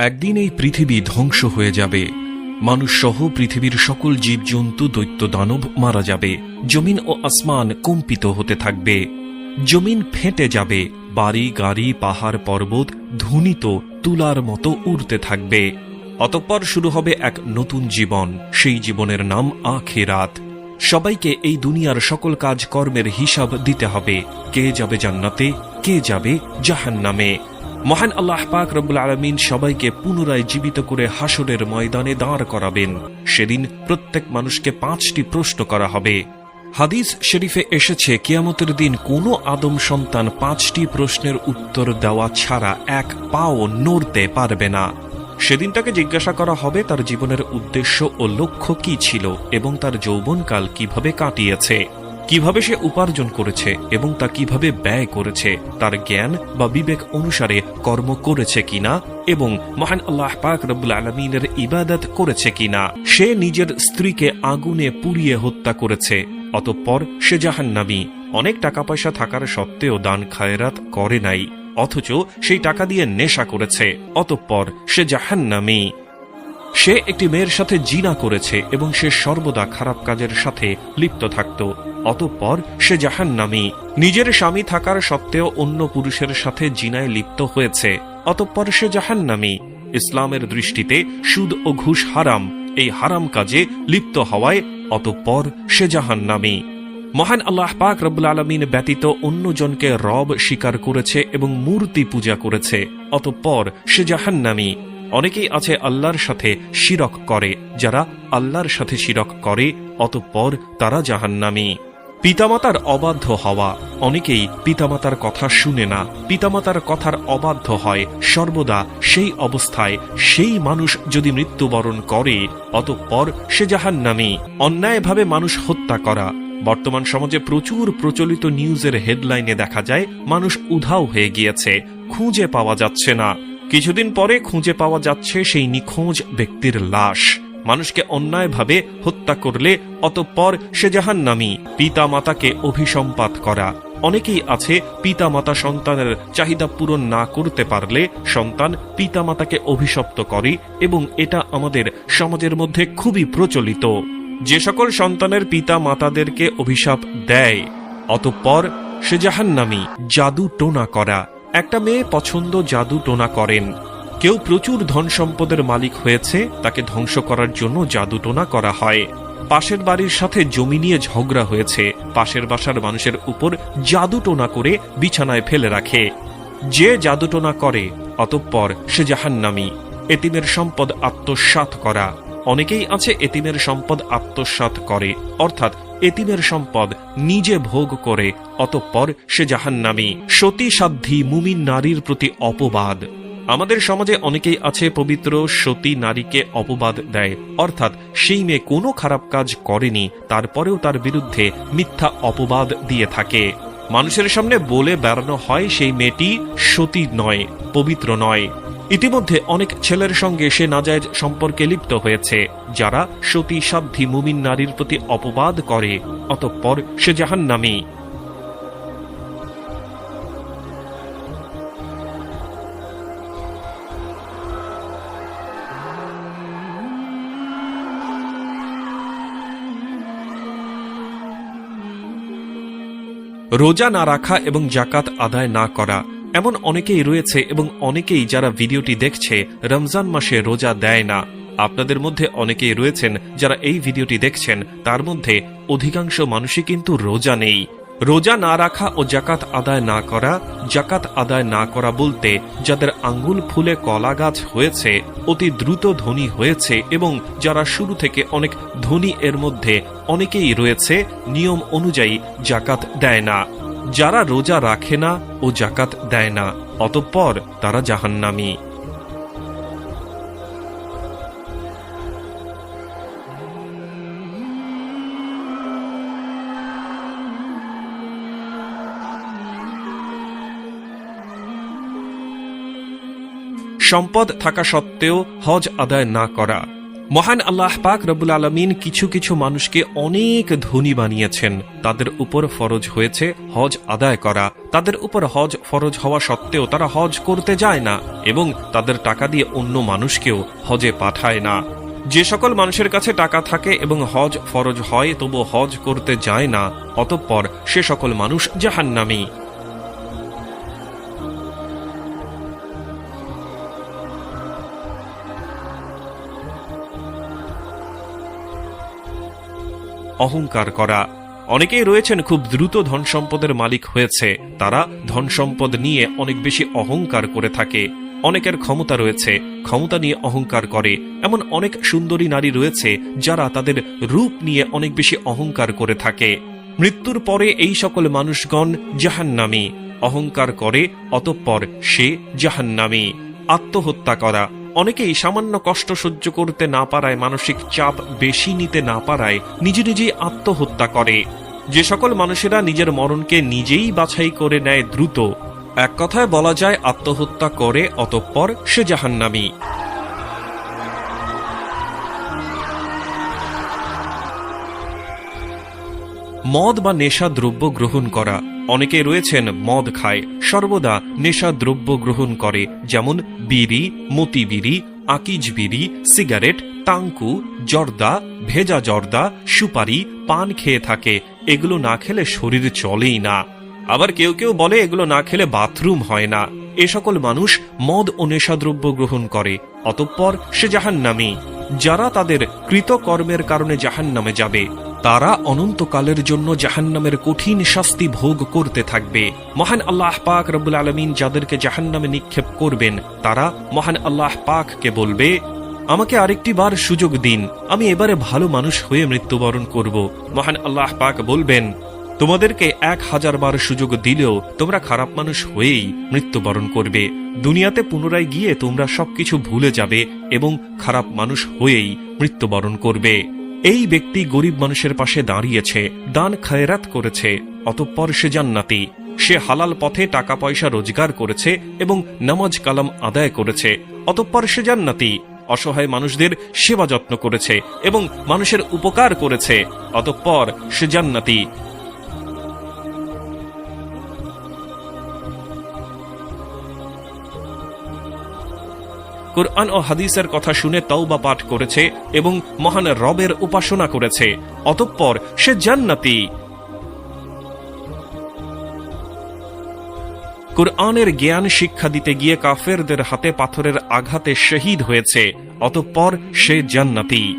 একদিন এই পৃথিবী ধ্বংস হয়ে যাবে। মানুষ সহ পৃথিবীর সকল জীবজন্তু, দৈত্য দানব মারা যাবে। জমিন ও আসমান কম্পিত হতে থাকবে। জমিন ফেটে যাবে। বাড়ি, গাড়ি, পাহাড়, পর্বত ধুনিত তুলার মতো উড়তে থাকবে। অতঃপর শুরু হবে এক নতুন জীবন। সেই জীবনের নাম আখেরাত। সবাইকে এই দুনিয়ার সকল কাজ কর্মের হিসাব দিতে হবে। কে যাবে জান্নাতে, কে যাবে জাহান্নামে। মহান আল্লাহ পাক রব্বুল আলমিন সবাইকে পুনরায় জীবিত করে হাসরের ময়দানে দাঁড় করাবেন। সেদিন প্রত্যেক মানুষকে পাঁচটি প্রশ্ন করা হবে। হাদিস শরীফে এসেছে, কিয়ামতের দিন কোনো আদম সন্তান পাঁচটি প্রশ্নের উত্তর দেওয়া ছাড়া এক পাও নড়তে পারবে না। সেদিন তাকে জিজ্ঞাসা করা হবে তার জীবনের উদ্দেশ্য ও লক্ষ্য কি ছিল এবং তার যৌবনকাল কীভাবে কাটিয়েছে। কীভাবে সে উপার্জন করেছে এবং তা কীভাবে ব্যয় করেছে, তার জ্ঞান বা বিবেক অনুসারে কর্ম করেছে কিনা এবং মহান আল্লাহ পাক রব্বুল আলমিনের ইবাদত করেছে কিনা, সে নিজের স্ত্রীকে আগুনে পুড়িয়ে হত্যা করেছে, অতঃপর সে জাহান্নামী। অনেক টাকা পয়সা থাকার সত্ত্বেও দান খায়রাত করে নাই, অথচ সেই টাকা দিয়ে নেশা করেছে, অতঃপর সে জাহান্নামী। সে একটি মেয়ের সাথে জিনা করেছে এবং সে সর্বদা খারাপ কাজের সাথে লিপ্ত থাকত। অতঃপর সে জাহান্নামী। নিজের স্বামী থাকার সত্ত্বেও অন্য পুরুষের সাথে জিনায় লিপ্ত হয়েছে। অতঃপর সে জাহান্নামী। ইসলামের দৃষ্টিতে সুদ ও ঘুষ হারাম। এই হারাম কাজে লিপ্ত হওয়ায় অতঃপর সে জাহান্নামী। মহান আল্লাহ পাক রব্বুল আলমিন ব্যতীত অন্যজনকে রব স্বীকার করেছে এবং মূর্তি পূজা করেছে। অতঃপর সে জাহান্নামী। অনেকেই আছে আল্লাহর সাথে শিরক করে। যারা আল্লাহর সাথে শিরক করে, অতঃপর তারা জাহান্নামী। পিতামাতার অবাধ্য হওয়া। অনেকেই পিতামাতার কথা শুনে না। পিতামাতার কথার অবাধ্য হয়। সর্বদা সেই অবস্থায় সেই মানুষ যদি মৃত্যুবরণ করে, অতঃপর সে জাহান্নামী। অন্যায়ভাবে মানুষ হত্যা করা। বর্তমান সমাজে প্রচুর প্রচলিত নিউজের হেডলাইনে দেখা যায়, মানুষ উধাও হয়ে গিয়েছে। খুঁজে পাওয়া যাচ্ছে না। কিছুদিন পরে খুঁজে পাওয়া যাচ্ছে সেই নিখোঁজ ব্যক্তির লাশ। মানুষকে অন্যায়ভাবে হত্যা করলে, অতঃপর সে জাহান্নামী পিতা মাতাকে অভিসম্পাত করা। অনেকেই আছে পিতা মাতা সন্তানের চাহিদা পূরণ না করতে পারলে সন্তান পিতা মাতাকে অভিশপ্ত করে এবং এটা আমাদের সমাজের মধ্যে খুবই প্রচলিত। যে সকল সন্তানের পিতা মাতাদেরকে অভিশাপ দেয়, অতঃপর সে জাহান্নামী, জাদু টোনা করা। একটা মেয়ে পছন্দ জাদু টোনা করেন। কেউ প্রচুর ধন সম্পদের মালিক হয়েছে, তাকে ধ্বংস করার জন্য জাদুটোনা করা হয়। পাশের বাড়ির সাথে জমি নিয়ে ঝগড়া হয়েছে। পাশের বাসার মানুষের উপর জাদুটোনা করে বিছানায় ফেলে রাখে। যে জাদুটোনা করে, অতঃপর সে জাহান্নামী। এতিমের সম্পদ আত্মসাৎ করা। অনেকেই আছে এতিমের সম্পদ আত্মসাৎ করে, অর্থাৎ এতিমের সম্পদ নিজে ভোগ করে, অতঃপর সে জাহান্নামী। সতী সাধ্যী মুমিন নারীর প্রতি অপবাদ। আমাদের সমাজে অনেকেই আছে পবিত্র, সতী নারীকে অপবাদ দেয়। অর্থাৎ সেই মেয়ে কোনো খারাপ কাজ করেনি, তারপরেও তার বিরুদ্ধে মিথ্যা অপবাদ দিয়ে থাকে। মানুষের সামনে বলে বেড়ানো হয় সেই মেয়েটি সতী নয়, পবিত্র নয়। ইতিমধ্যে অনেক ছেলের সঙ্গে সে নাজায়জ সম্পর্কে লিপ্ত হয়েছে, যারা সতী সাধ্যী মুমিন নারীর প্রতি অপবাদ করে, অতঃপর সে জাহান্নামী। রোজা না রাখা এবং জাকাত আদায় না করা এমন অনেকেই রয়েছে এবং অনেকেই যারা ভিডিওটি দেখছে রমজান মাসে রোজা দেয় না। আপনাদের মধ্যে অনেকেই রয়েছেন যারা এই ভিডিওটি দেখছেন, তার মধ্যে অধিকাংশ মানুষই কিন্তু রোজা নেই। রোজা না রাখা ও জাকাত আদায় না করা, জাকাত আদায় না করা বলতে যাদের আঙ্গুল ফুলে কলা গাছ হয়েছে, অতি দ্রুত ধনী হয়েছে এবং যারা শুরু থেকে অনেক ধনী এর মধ্যে অনেকেই রয়েছে, নিয়ম অনুযায়ী জাকাত দেয় না। যারা রোজা রাখে না ও জাকাত দেয় না, অতঃপর তারা জাহান্নামী। সম্পদ থাকা সত্ত্বেও হজ আদায় না করা। মহান আল্লাহ পাক রব্বুল আলমিন কিছু কিছু মানুষকে অনেক ধনী বানিয়েছেন। তাদের উপর ফরজ হয়েছে হজ আদায় করা। তাদের উপর হজ ফরজ হওয়া সত্ত্বেও তারা হজ করতে যায় না এবং তাদের টাকা দিয়ে অন্য মানুষকেও হজে পাঠায় না। যে সকল মানুষের কাছে টাকা থাকে এবং হজ ফরজ হয় তবু হজ করতে যায় না, অতঃপর সে সকল মানুষ জাহান্নামী। অহংকার করা। অনেকেই রয়েছেন খুব দ্রুত ধন সম্পদের মালিক হয়েছে। তারা ধন সম্পদ নিয়ে অনেক বেশি অহংকার করে থাকে। অনেকের ক্ষমতা রয়েছে, ক্ষমতা নিয়ে অহংকার করে। এমন অনেক সুন্দরী নারী রয়েছে যারা তাদের রূপ নিয়ে অনেক বেশি অহংকার করে থাকে। মৃত্যুর পরে এই সকল মানুষগণ জাহান্নামী। অহংকার করে, অতঃপর সে জাহান্নামী। আত্মহত্যা করা। অনেকেই সামান্য কষ্ট সহ্য করতে না পারায় মানসিক চাপ বেশি নিতে না পারায় নিজে নিজেই আত্মহত্যা করে। যে সকল মানুষেরা নিজের মরণকে নিজেই বাছাই করে নেয় দ্রুত। এক কথায় বলা যায়, আত্মহত্যা করে, অতঃপর সে জাহান্নামী। মদ বা নেশা দ্রব্য গ্রহণ করা অনেকে রয়েছেন মদ খায়। সর্বদা নেশা দ্রব্য গ্রহণ করে, যেমন বিড়ি, মতি বিড়ি, আকিজ বিড়ি, সিগারেট, টাঙ্কু, জর্দা, ভেজা জর্দা, সুপারি, পান খেয়ে থাকে। এগুলো না খেলে শরীর চলেই না। আবার কেউ কেউ বলে এগুলো না খেলে বাথরুম হয় না। এ সকল মানুষ মদ ও নেশাদ্রব্য গ্রহণ করে। অতঃপর সে জাহান্নামী। যারা তাদের কৃতকর্মের কারণে জাহান্নামে যাবে। তারা অনন্তকালের জন্য জাহান্নামের কঠিন শাস্তি ভোগ করতে থাকবে। মহান আল্লাহ পাক রব্বুল আলমিন যাদেরকে জাহান্নামে নিক্ষেপ করবেন, তারা মহান আল্লাহ পাককে বলবে, আমাকে আরেকটি বার সুযোগ দিন, আমি এবারে ভালো মানুষ হয়ে মৃত্যুবরণ করব। মহান আল্লাহ পাক বলবেন, তোমাদেরকে এক হাজার বার সুযোগ দিলেও তোমরা খারাপ মানুষ হয়েই মৃত্যুবরণ করবে। দুনিয়াতে পুনরায় গিয়ে তোমরা সবকিছু ভুলে যাবে এবং খারাপ মানুষ হয়েই মৃত্যুবরণ করবে। এই ব্যক্তি গরিব মানুষের পাশে দাঁড়িয়েছে, দান খায়রাত করেছে, অতঃপর সে জান্নাতি। সে হালাল পথে টাকা পয়সা রোজগার করেছে এবং নামাজ কালাম আদায় করেছে, অতঃপর সে জান্নাতি। অসহায় মানুষদের সেবা যত্ন করেছে এবং মানুষের উপকার করেছে, অতঃপর সে জান্নাতি। কোরআন ও হাদিসের কথা শুনে তওবা পাঠ করেছে এবং মহান রবের উপাসনা করেছে। অতঃপর সে জান্নাতি। কোরআনের জ্ঞান শিক্ষা দিতে গিয়ে কাফেরদের হাতে পাথরের আঘাতে শহীদ হয়েছে, অতঃপর সে জান্নাতি।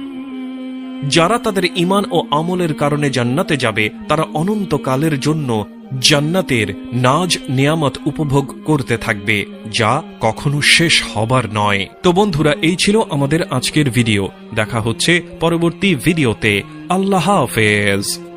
যারা তাদের ইমান ও আমলের কারণে জান্নাতে যাবে, তারা অনন্তকালের জন্য জান্নাতের নাজ নিয়ামত উপভোগ করতে থাকবে, যা কখনো শেষ হবার নয়। তো বন্ধুরা, এই ছিল আমাদের আজকের ভিডিও। দেখা হচ্ছে পরবর্তী ভিডিওতে। আল্লাহ হাফেজ।